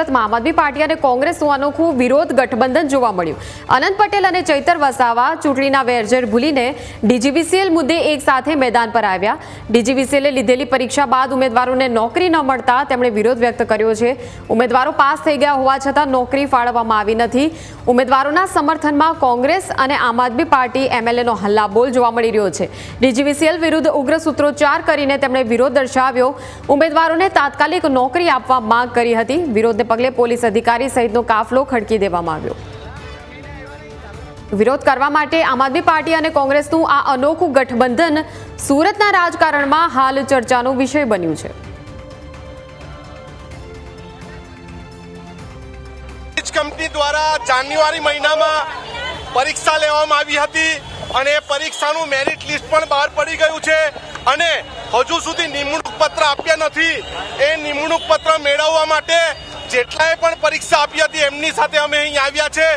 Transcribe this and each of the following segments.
સુરતમાં આમ આદમી પાર્ટી અને કોંગ્રેસનું અનોખું વિરોધ ગઠબંધન જોવા મળ્યું. અનંત પટેલ અને ચૈતર વસાવા ચૂંટણીના વેરઝેર ભૂલીને ડીજીવીસીએલ મુદ્દે એક સાથે મેદાન પર આવ્યા. ડીજીવીસીએલે લીધેલી પરીક્ષા બાદ ઉમેદવારોને નોકરી ન મળતા તેમણે વિરોધ વ્યક્ત કર્યો છે. ઉમેદવારો પાસ થઈ ગયા હોવા છતાં નોકરી ફાળવવામાં આવી નથી. ઉમેદવારોના સમર્થનમાં કોંગ્રેસ અને આમ આદમી પાર્ટી એમએલએનો હલ્લાબોલ જોવા મળી રહ્યો છે. ડીજીવીસીએલ વિરુદ્ધ ઉગ્ર સૂત્રોચ્ચાર કરીને તેમણે વિરોધ દર્શાવ્યો. ઉમેદવારોને તાત્કાલિક નોકરી આપવા માંગ કરી હતી. વિરોધને પગલે પોલીસ અધિકારી સહિતનો કાફલો ખડકી દેવામાં આવ્યો. વિરોધ કરવા માટે આમ આદમી પાર્ટી અને કોંગ્રેસનું આ અનોખું ગઠબંધન સુરતના રાજકારણમાં હાલ ચર્ચાનો વિષય બન્યું છે. કંપની દ્વારા જાન્યુઆરી મહિનામાં પરીક્ષા લેવામાં આવી હતી અને પરીક્ષાનું મેરિટ લિસ્ટ પણ બહાર પડી ગયું છે અને હજુ સુધી નિમણૂક પત્ર આપ્યા નથી. એ નિમણૂક પત્ર મેળવવા માટે જેટલાએ પણ પરીક્ષા આપી હતી, એમની સાથે અમે અહીં આવ્યા છે.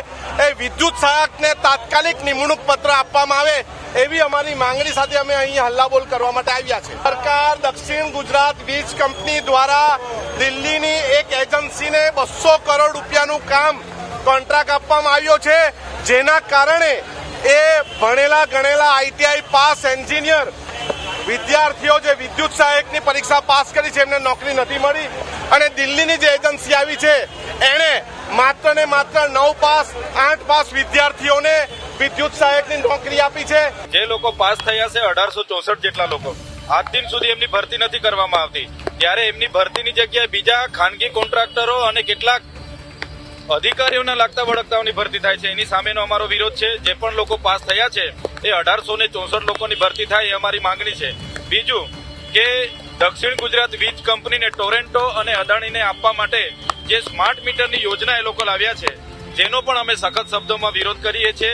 એ વિદ્યુત સહાયકને તાત્કાલિક નિમણૂક પત્ર આપવામાં આવે એવી અમારી માંગણી સાથે અમે અહીં હલ્લાબોલ કરવા માટે આવ્યા છે. સરકાર દક્ષિણ ગુજરાત વીજ કંપની દ્વારા દિલ્હીની એક એજન્સીને બસો કરોડ રૂપિયાનું કામ કોન્ટ્રાક્ટ આપવામાં આવ્યો છે, જેના કારણે એ ભણેલા ગણેલા આઈટીઆઈ પાસ એન્જિનિયર વિદ્યાર્થીઓ જે વિદ્યુત સહાયકની પરીક્ષા પાસ કરી છે, એમને નોકરી નથી મળી અને દિલ્હીની જે એજન્સી આવી છે, એણે માત્ર ને માત્ર નવ પાસ, આઠ પાસ વિદ્યાર્થીઓને વિદ્યુત સહાયકની નોકરી આપી છે. જે લોકો પાસ થયા છે, અઢારસો ચોસઠ જેટલા લોકો. આજ દિન સુધી એમની ભરતી નથી કરવામાં આવતી. ત્યારે એમની ભરતીની જગ્યાએ બીજા ખાનગી કોન્ટ્રાક્ટરો અને કેટલાક અધિકારીઓના લાગતા વળગતાઓની ભરતી થાય છે, એની સામેનો અમારો વિરોધ છે. જે પણ લોકો પાસ થયા છે એ અઢારસો ને ચોસઠ લોકોની ભરતી થાય એ અમારી માંગણી છે. બીજું કે દક્ષિણ ગુજરાત વીજ કંપનીને ટોરેન્ટો અને અદાણીને આપવા માટે જે સ્માર્ટ મીટરની યોજના એ લોકો લાવ્યા છે, જેનો પણ અમે સખત શબ્દોમાં વિરોધ કરીએ છીએ.